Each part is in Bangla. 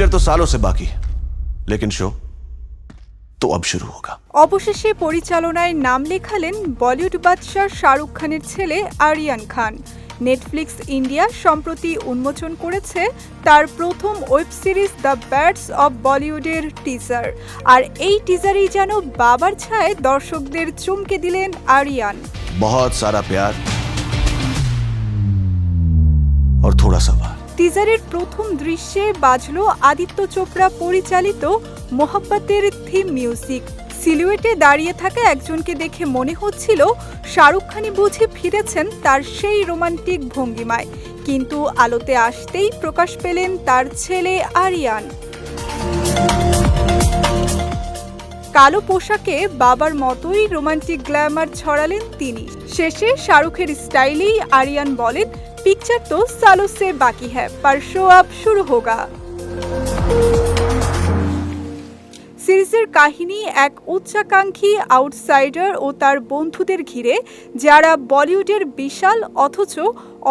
पिक्चर तो सालों से बाकी है लेकिन शो तो अब शुरू होगा অবশেষে পরিচালনায় নাম লেখালেন বলিউড বাদশাহ শাহরুখ খানের ছেলে আরিয়ান খান নেটফ্লিক্স ইন্ডিয়া সম্প্রতি উন্মোচন করেছে তার প্রথম web series the bads of বলিউডের টিজার আর এই টিজারেই যেন বাবার ছায় দর্শকদের চমকে দিলেন আরিয়ান बहुत सारा प्यार और थोड़ा सा वार টিজারের প্রথম দৃশ্যে বাজলো আদিত্য চোপড়া পরিচালিত মোহাব্বতের থিম মিউজিক সিলুয়েটে দাঁড়িয়ে থাকা একজনকে দেখে মনে হচ্ছিল শাহরুখ খানই বুঝে ফিরেছেন তার সেই রোমান্টিক ভঙ্গিমায়। কিন্তু আলোতে আসতেই প্রকাশ পেলেন তার ছেলে আরিয়ান। কালো পোশাকে বাবার মতোই রোমান্টিক গ্ল্যামার ছড়ালেন তিনি। শেষে শাহরুখের স্টাইলেই আরিয়ান বলেন পিকচার তো সালো সে বাকি হ্যাঁ पर শো আপ শুরু হোগা সিরিজের কাহিনী এক উচ্চাকাঙ্ক্ষী আউটসাইডার ও তার বন্ধুদের ঘিরে, যারা বলিউডের বিশাল অথচ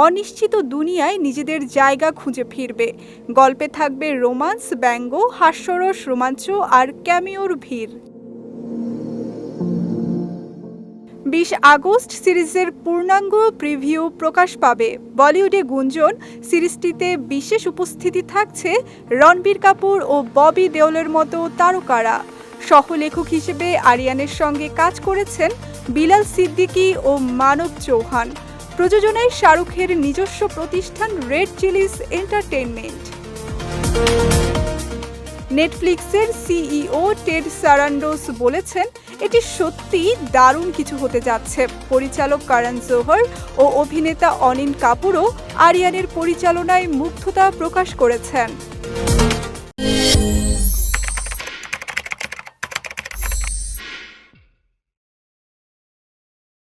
অনিশ্চিত দুনিয়ায় নিজেদের জায়গা খুঁজে ফিরবে। গল্পে থাকবে রোমান্স, ব্যঙ্গ, হাস্যরস, রোমাঞ্চ আর ক্যামিওর ভিড়। বিশ আগস্ট সিরিজের পূর্ণাঙ্গ প্রিভিউ প্রকাশ পাবে। বলিউডে গুঞ্জন, সিরিজটিতে বিশেষ উপস্থিতি থাকছে রণবীর কাপুর ও ববি দেওলের মতো তারকারা। সহলেখক হিসেবে আরিয়ানের সঙ্গে কাজ করেছেন বিলাল সিদ্দিকী ও মানব চৌহান। প্রযোজনায় শাহরুখের নিজস্ব প্রতিষ্ঠান রেড চিলিস এন্টারটেইনমেন্ট। নেটফ্লিক্সের সিইও টেড সারান্ডোস বলেছেন, এটি সত্যি দারুণ কিছু হতে যাচ্ছে। পরিচালক কারণ জোহর ও অভিনেতা অনিন কাপুরও আরিয়ানের পরিচালনায় মুগ্ধতা প্রকাশ করেছেন।